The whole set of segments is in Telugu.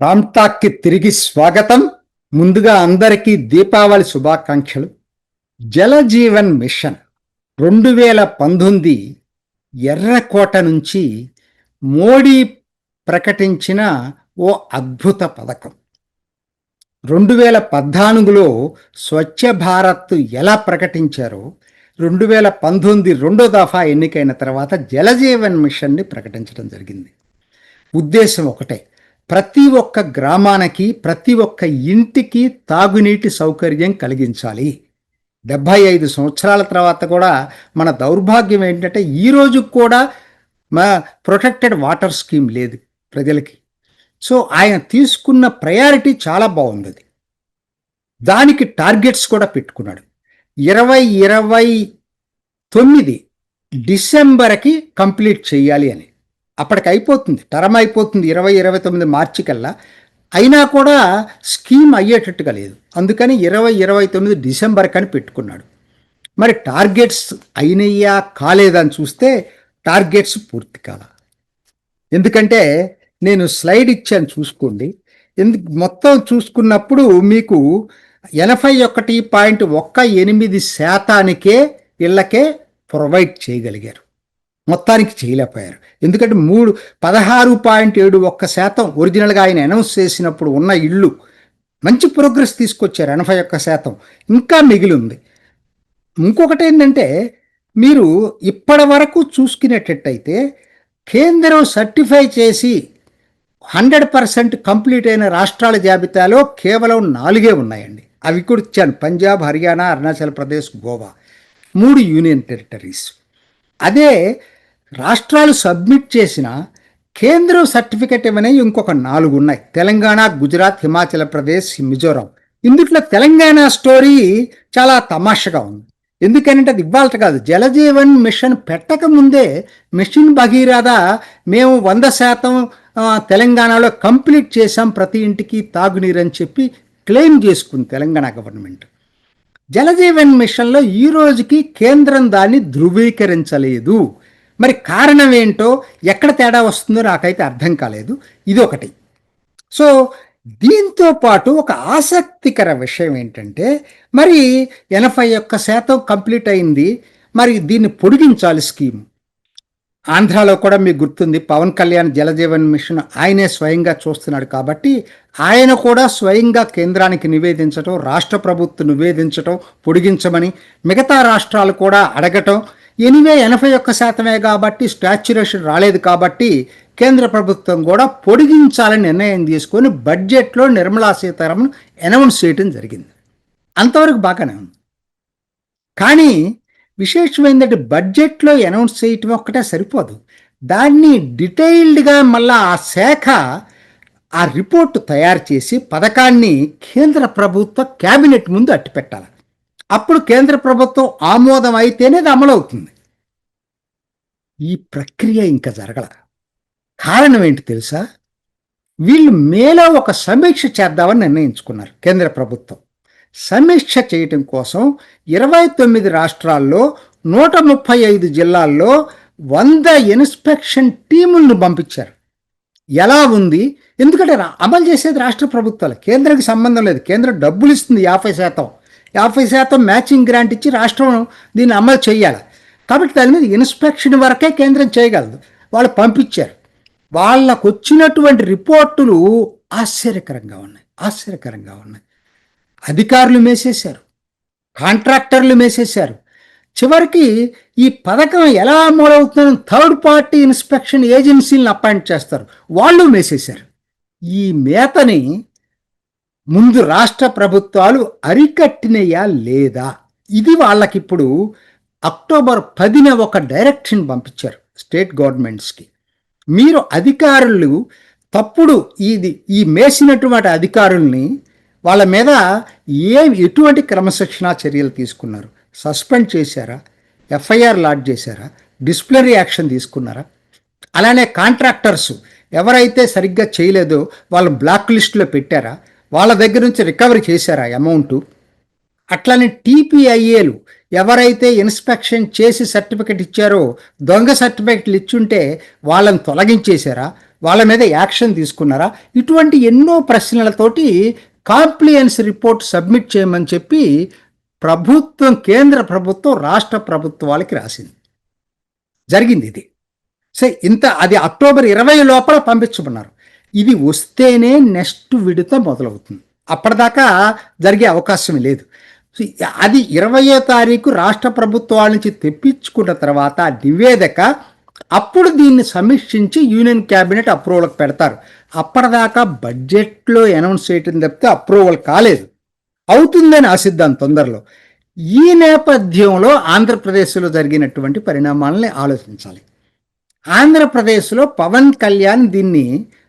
రామ్టాక్కి తిరిగి స్వాగతం. ముందుగా అందరికీ దీపావళి శుభాకాంక్షలు. జలజీవన్ మిషన్ రెండు వేల పంతొమ్మిది ఎర్రకోట నుంచి మోడీ ప్రకటించిన ఓ అద్భుత పథకం. రెండు వేల పద్నాలుగులో స్వచ్ఛ భారత్ ఎలా ప్రకటించారో రెండు వేల పంతొమ్మిది రెండో దఫా ఎన్నికైన తర్వాత జలజీవన్ మిషన్ని ప్రకటించడం జరిగింది. ఉద్దేశం ఒకటే ప్రతి ఒక్క గ్రామానికి ప్రతి ఒక్క ఇంటికి తాగునీటి సౌకర్యం కలిగించాలి. డెబ్భై ఐదు సంవత్సరాల తర్వాత కూడా మన దౌర్భాగ్యం ఏంటంటే ఈ రోజు కూడా మా ప్రొటెక్టెడ్ వాటర్ స్కీమ్ లేదు ప్రజలకి. సో ఆయన తీసుకున్న ప్రయారిటీ చాలా బాగుంది అది. దానికి టార్గెట్స్ కూడా పెట్టుకున్నాడు. ఇరవై ఇరవై తొమ్మిది డిసెంబర్కి కంప్లీట్ చేయాలి అని. అప్పటికి అయిపోతుంది టర్మ్ అయిపోతుంది ఇరవై ఇరవై తొమ్మిది మార్చి కల్లా. అయినా కూడా స్కీమ్ అయ్యేటట్టుగా లేదు. అందుకని ఇరవై ఇరవై తొమ్మిది డిసెంబర్ కని పెట్టుకున్నాడు. మరి టార్గెట్స్ అయినయ్యా కాలేదని చూస్తే టార్గెట్స్ పూర్తి కాల. ఎందుకంటే నేను స్లైడ్ ఇచ్చాను చూసుకోండి. ఎందుకు మొత్తం చూసుకున్నప్పుడు మీకు ఎనభై ఒకటి పాయింట్ ఒక్క ఎనిమిది శాతానికే ఇళ్ళకే ప్రొవైడ్ చేయగలిగారు. మొత్తానికి చేయలేకపోయారు. ఎందుకంటే మూడు పదహారు పాయింట్ ఏడు ఒక్క శాతం ఒరిజినల్గా ఆయన అనౌన్స్ చేసినప్పుడు ఉన్న ఇళ్ళు మంచి ప్రోగ్రెస్ తీసుకొచ్చారు ఎనభై ఒక్క శాతం. ఇంకా మిగిలి ఉంది ఇంకొకటి ఏంటంటే మీరు ఇప్పటి వరకు చూసుకునేటట్టయితే కేంద్రం సర్టిఫై చేసి హండ్రెడ్ పర్సెంట్ కంప్లీట్ అయిన రాష్ట్రాల జాబితాలో కేవలం నాలుగే ఉన్నాయండి. అవి కూడా ఇచ్చాను. పంజాబ్ హర్యానా అరుణాచల్ ప్రదేశ్ గోవా. మూడు యూనియన్ టెరిటరీస్. అదే రాష్ట్రాలు సబ్మిట్ చేసిన కేంద్రం సర్టిఫికెట్ ఇవ్వనే ఇంకొక నాలుగు ఉన్నాయి తెలంగాణ గుజరాత్ హిమాచల్ ప్రదేశ్ మిజోరాం. ఇందుట్లో తెలంగాణ స్టోరీ చాలా తమాషగా ఉంది. ఎందుకంటే అది ఇవ్వాలట కాదు. జలజీవన్ మిషన్ పెట్టక ముందే మిషన్ భగీరథ మేము వంద శాతం తెలంగాణలో కంప్లీట్ చేశాం ప్రతి ఇంటికి తాగునీరు అని చెప్పి క్లెయిమ్ చేసుకుంది తెలంగాణ గవర్నమెంట్. జలజీవన్ మిషన్లో ఈ రోజుకి కేంద్రం దాన్ని ధృవీకరించలేదు. మరి కారణం ఏంటో ఎక్కడ తేడా వస్తుందో నాకైతే అర్థం కాలేదు. ఇది ఒకటి సో దీంతో పాటు ఒక ఆసక్తికర విషయం ఏంటంటే మరి ఎనభై ఒక్క శాతం కంప్లీట్ అయింది మరి దీన్ని పొడిగించాలి స్కీమ్. ఆంధ్రాలో కూడా మీకు గుర్తుంది పవన్ కళ్యాణ్ జలజీవన్ మిషన్ ఆయనే స్వయంగా చూస్తున్నాడు కాబట్టి ఆయన కూడా స్వయంగా కేంద్రానికి నివేదించటం రాష్ట్ర ప్రభుత్వం నివేదించటం పొడిగించమని మిగతా రాష్ట్రాలు కూడా అడగటం ఎనివే ఎనభై ఒక్క శాతమే కాబట్టి స్టాచ్యురేషన్ రాలేదు కాబట్టి కేంద్ర ప్రభుత్వం కూడా పొడిగించాలని నిర్ణయం తీసుకొని బడ్జెట్లో నిర్మలా సీతారామన్ అనౌన్స్ చేయడం జరిగింది. అంతవరకు బాగానే ఉంది. కానీ విశేషం ఏంటంటే బడ్జెట్లో అనౌన్స్ చేయటం ఒక్కటే సరిపోదు. దాన్ని డీటెయిల్డ్గా మళ్ళా ఆ శాఖ ఆ రిపోర్టు తయారు చేసి పథకాన్ని కేంద్ర ప్రభుత్వ క్యాబినెట్ ముందు అట్టిపెట్టాలి. అప్పుడు కేంద్ర ప్రభుత్వం ఆమోదం అయితేనే అది అమలవుతుంది. ఈ ప్రక్రియ ఇంకా జరగల. కారణం ఏంటి తెలుసా? వీళ్ళు మేలో ఒక సమీక్ష చేద్దామని నిర్ణయించుకున్నారు కేంద్ర ప్రభుత్వం. సమీక్ష చేయటం కోసం ఇరవై తొమ్మిది రాష్ట్రాల్లో నూట ముప్పై ఐదు జిల్లాల్లో వంద ఇన్స్పెక్షన్ టీములను పంపించారు. ఎలా ఉంది? ఎందుకంటే అమలు చేసేది రాష్ట్ర ప్రభుత్వాలు. కేంద్రానికి సంబంధం లేదు. కేంద్రం డబ్బులు ఇస్తుంది యాభై శాతం. యాభై శాతం మ్యాచింగ్ గ్రాంట్ ఇచ్చి రాష్ట్రం దీన్ని అమలు చేయాలి. కాబట్టి దాని మీద ఇన్స్పెక్షన్ వరకే కేంద్రం చేయగలదు. వాళ్ళు పంపించారు. వాళ్ళకు వచ్చినటువంటి రిపోర్టులు ఆశ్చర్యకరంగా ఉన్నాయి. ఆశ్చర్యకరంగా ఉన్నాయి. అధికారులు మేసేశారు. కాంట్రాక్టర్లు మేసేశారు. చివరికి ఈ పథకం ఎలా అమలవుతుందని థర్డ్ పార్టీ ఇన్స్పెక్షన్ ఏజెన్సీలను అపాయింట్ చేస్తారు. వాళ్ళు మేసేశారు. ఈ మేతని ముందు రాష్ట్ర ప్రభుత్వాలు అరికట్టినయా లేదా? ఇది వాళ్ళకిప్పుడు అక్టోబర్ పదిన ఒక డైరెక్షన్ పంపించారు స్టేట్ గవర్నమెంట్స్కి. మీరు అధికారులు తప్పుడు ఇది ఈ మేసినటువంటి అధికారుల్ని వాళ్ళ మీద ఏ ఎటువంటి క్రమశిక్షణా చర్యలు తీసుకున్నారు? సస్పెండ్ చేశారా? ఎఫ్ఐఆర్ లాడ్ చేశారా? డిస్ప్లినరీ యాక్షన్ తీసుకున్నారా? అలానే కాంట్రాక్టర్స్ ఎవరైతే సరిగ్గా చేయలేదో వాళ్ళు బ్లాక్ లిస్టులో పెట్టారా? వాళ్ళ దగ్గర నుంచి రికవరీ చేశారా అమౌంట్ అట్లనే టీపీఐఏలు ఎవరైతే ఇన్స్పెక్షన్ చేసి సర్టిఫికెట్ ఇచ్చారో దొంగ సర్టిఫికెట్లు ఇచ్చుంటే వాళ్ళని తొలగించేశారా? వాళ్ళ మీద యాక్షన్ తీసుకున్నారా? ఇటువంటి ఎన్నో ప్రశ్నలతోటి కాంప్లియన్స్ రిపోర్ట్ సబ్మిట్ చేయమని చెప్పి ప్రభుత్వం కేంద్ర ప్రభుత్వం రాష్ట్ర ప్రభుత్వాలకి రాసింది. జరిగింది ఇది. సరే ఇంత అది అక్టోబర్ ఇరవై లోపల పంపించమన్నారు. ఇది వస్తేనే నెక్స్ట్ విడత మొదలవుతుంది. అప్పటిదాకా జరిగే అవకాశం లేదు. అది ఇరవయో తారీఖు రాష్ట్ర ప్రభుత్వాల నుంచి తెప్పించుకున్న తర్వాత నివేదిక అప్పుడు దీన్ని సమీక్షించి యూనియన్ క్యాబినెట్ అప్రూవల్కి పెడతారు. అప్పటిదాకా బడ్జెట్లో అనౌన్స్ చేయటం తప్పితే అప్రూవల్ కాలేదు. అవుతుందని ఆశిద్దాం తొందరలో. ఈ నేపథ్యంలో ఆంధ్రప్రదేశ్లో జరిగినటువంటి పరిణామాలని ఆలోచించాలి. ఆంధ్రప్రదేశ్లో పవన్ కళ్యాణ్ దీన్ని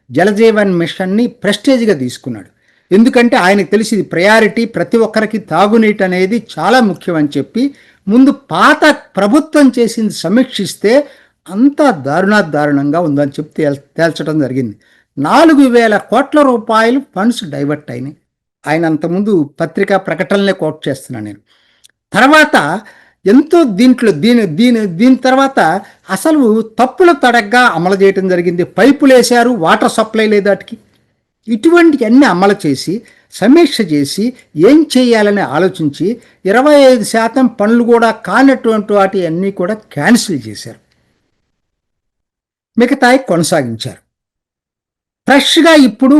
జలజీవన్ మిషన్ని ప్రెస్టేజ్గా తీసుకున్నాడు. ఎందుకంటే ఆయనకు తెలిసి ఇది ప్రయారిటీ ప్రతి ఒక్కరికి తాగునీటి అనేది చాలా ముఖ్యం అని చెప్పి ముందు పాత ప్రభుత్వం చేసింది సమీక్షిస్తే అంత దారుణాదారుణంగా ఉందని చెప్పి తేల్ తేల్చడం జరిగింది. నాలుగు వేల కోట్ల రూపాయలు ఫండ్స్ డైవర్ట్ అయినాయి. ఆయన అంతకుముందు పత్రికా ప్రకటనలే కోట్ చేస్తున్నాను నేను. తర్వాత ఎంతో దీంట్లో దీని దీని దీని తర్వాత అసలు తప్పుల తడగ్గా అమలు చేయటం జరిగింది. పైపులు వేశారు వాటర్ సప్లై లేదు వాటికి ఇటువంటి అన్ని అమలు చేసి సమీక్ష చేసి ఏం చేయాలని ఆలోచించి ఇరవై ఐదు శాతం పనులు కూడా కానటువంటి వాటి అన్నీ కూడా క్యాన్సిల్ చేశారు. మిగతాయి కొనసాగించారు. ఫ్రెష్గా ఇప్పుడు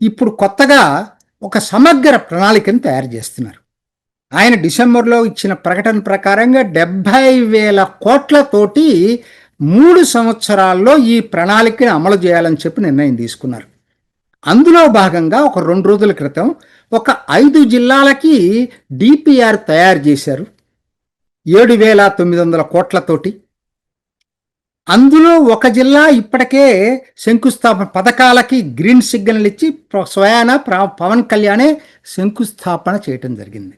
ఇప్పుడు కొత్తగా ఒక సమగ్ర ప్రణాళికను తయారు చేస్తున్నారు. ఆయన డిసెంబర్లో ఇచ్చిన ప్రకటన ప్రకారంగా డెబ్భై వేల కోట్లతోటి మూడు సంవత్సరాల్లో ఈ ప్రణాళికను అమలు చేయాలని చెప్పి నిర్ణయం తీసుకున్నారు. అందులో భాగంగా ఒక రెండు రోజుల క్రితం ఒక ఐదు జిల్లాలకి డిపిఆర్ తయారు చేశారు. ఏడు వేల తొమ్మిది వందల కోట్లతోటి. అందులో ఒక జిల్లా ఇప్పటికే శంకుస్థాపన పథకాలకి గ్రీన్ సిగ్నల్ ఇచ్చి స్వయాన పవన్ కళ్యాణే శంకుస్థాపన చేయటం జరిగింది.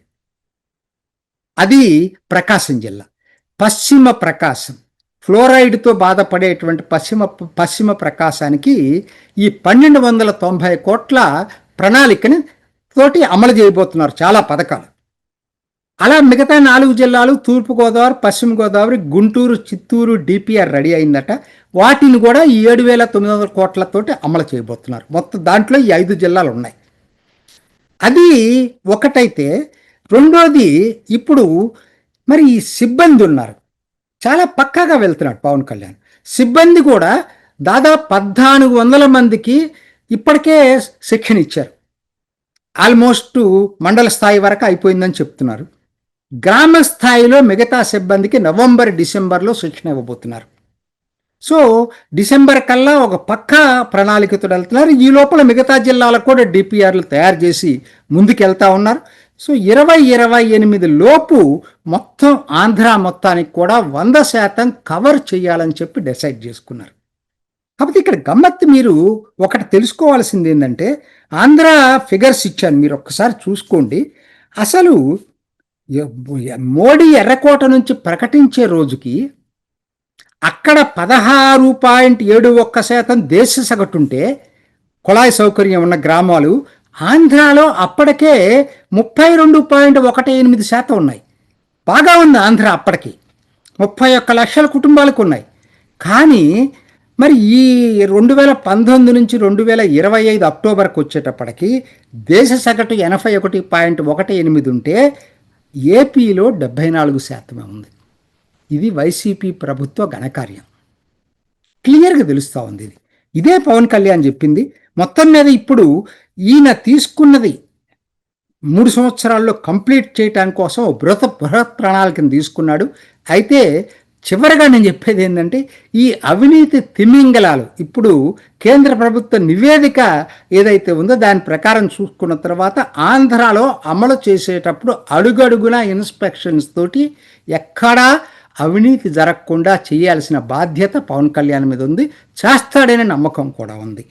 అది ప్రకాశం జిల్లా. పశ్చిమ ప్రకాశం. ఫ్లోరైడ్తో బాధపడేటువంటి పశ్చిమ పశ్చిమ ప్రకాశానికి ఈ పన్నెండు వందల తొంభై కోట్ల ప్రణాళికని తోటి అమలు చేయబోతున్నారు చాలా పథకాలు. అలా మిగతా నాలుగు జిల్లాలు తూర్పుగోదావరి పశ్చిమ గోదావరి గుంటూరు చిత్తూరు డిపిఆర్ రెడీ అయిందట. వాటిని కూడా ఈ ఏడు వేల తొమ్మిది వందల కోట్లతోటి అమలు చేయబోతున్నారు. మొత్తం దాంట్లో ఈ ఐదు జిల్లాలు ఉన్నాయి. అది ఒకటైతే రెండోది ఇప్పుడు మరి ఈ సిబ్బంది ఉన్నారు. చాలా పక్కాగా వెళ్తున్నాడు పవన్ కళ్యాణ్. సిబ్బంది కూడా దాదాపు పద్నాలుగు వందల మందికి ఇప్పటికే శిక్షణ ఇచ్చారు ఆల్మోస్ట్ మండల స్థాయి వరకు అయిపోయిందని చెప్తున్నారు. గ్రామ స్థాయిలో మిగతా సిబ్బందికి నవంబర్ డిసెంబర్లో శిక్షణ ఇవ్వబోతున్నారు. సో డిసెంబర్ కల్లా ఒక పక్కా ప్రణాళికతో వెళ్తున్నారు. ఈ లోపల మిగతా జిల్లాలకు కూడా డిపిఆర్లు తయారు చేసి ముందుకెళ్తా ఉన్నారు. సో ఇరవై ఇరవై ఎనిమిది లోపు మొత్తం ఆంధ్ర మొత్తానికి కూడా వంద శాతం కవర్ చేయాలని చెప్పి డిసైడ్ చేసుకున్నారు. కాకపోతే ఇక్కడ గమ్మత్తు మీరు ఒకటి తెలుసుకోవాల్సింది ఏంటంటే ఆంధ్ర ఫిగర్స్ ఇచ్చాను మీరు ఒక్కసారి చూసుకోండి. అసలు మోడీ ఎర్రకోట నుంచి ప్రకటించే రోజుకి అక్కడ పదహారు పాయింట్ ఏడు ఒక్క శాతం దేశ సగటుంటే కుళాయి సౌకర్యం ఉన్న గ్రామాలు ఆంధ్రాలో అప్పటికే ముప్పై రెండు పాయింట్ ఒకటి ఎనిమిది శాతం ఉన్నాయి. బాగా ఉంది ఆంధ్ర అప్పటికి. ముప్పై ఒక్క లక్షల కుటుంబాలకు ఉన్నాయి. కానీ మరి ఈ రెండు వేల పంతొమ్మిది నుంచి రెండు వేల ఇరవై ఐదు అక్టోబర్కి వచ్చేటప్పటికి దేశ సగటు ఎనభై ఒకటి పాయింట్ ఒకటి ఎనిమిది ఉంటే ఏపీలో డెబ్బై నాలుగు శాతమే ఉంది. ఇది వైసీపీ ప్రభుత్వ ఘనకార్యం. క్లియర్గా తెలుస్తూ ఉంది ఇది. ఇదే పవన్ కళ్యాణ్ చెప్పింది. మొత్తం మీద ఇప్పుడు ఈయన తీసుకున్నది మూడు సంవత్సరాల్లో కంప్లీట్ చేయటానికి కోసం ఓ బృహత్ ప్రణాళికను తీసుకున్నాడు. అయితే చివరిగా నేను చెప్పేది ఏంటంటే ఈ అవినీతి తిమింగలాలు ఇప్పుడు కేంద్ర ప్రభుత్వ నివేదిక ఏదైతే ఉందో దాని ప్రకారం చూసుకున్న తర్వాత ఆంధ్రాలో అమలు చేసేటప్పుడు అడుగడుగున ఇన్స్పెక్షన్స్ తోటి ఎక్కడా అవినీతి జరగకుండా చేయాల్సిన బాధ్యత పవన్ కళ్యాణ్ మీద ఉంది. చేస్తాడనే నమ్మకం కూడా ఉంది.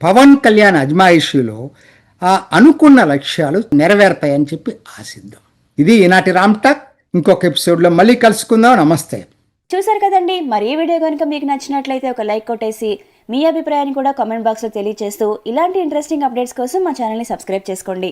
పవన్ కళ్యాణ్ అజమాయిషీలో ఆ అనుకున్న లక్ష్యాలు నెరవేరుతాయని చెప్పి ఆశిద్దాం. ఇది ఈనాటి రామ్ టాక్. ఇంకొక ఎపిసోడ్లో మళ్ళీ కలుసుకుందాం. నమస్తే. చూసారు కదండి మరి ఈ వీడియో కనుక మీకు నచ్చినట్లయితే ఒక లైక్ కొట్టేసి మీ అభిప్రాయాన్ని కూడా కామెంట్ బాక్స్లో తెలియజేస్తూ ఇలాంటి ఇంట్రెస్టింగ్ అప్డేట్స్ కోసం మా ఛానల్ని సబ్స్క్రైబ్ చేసుకోండి.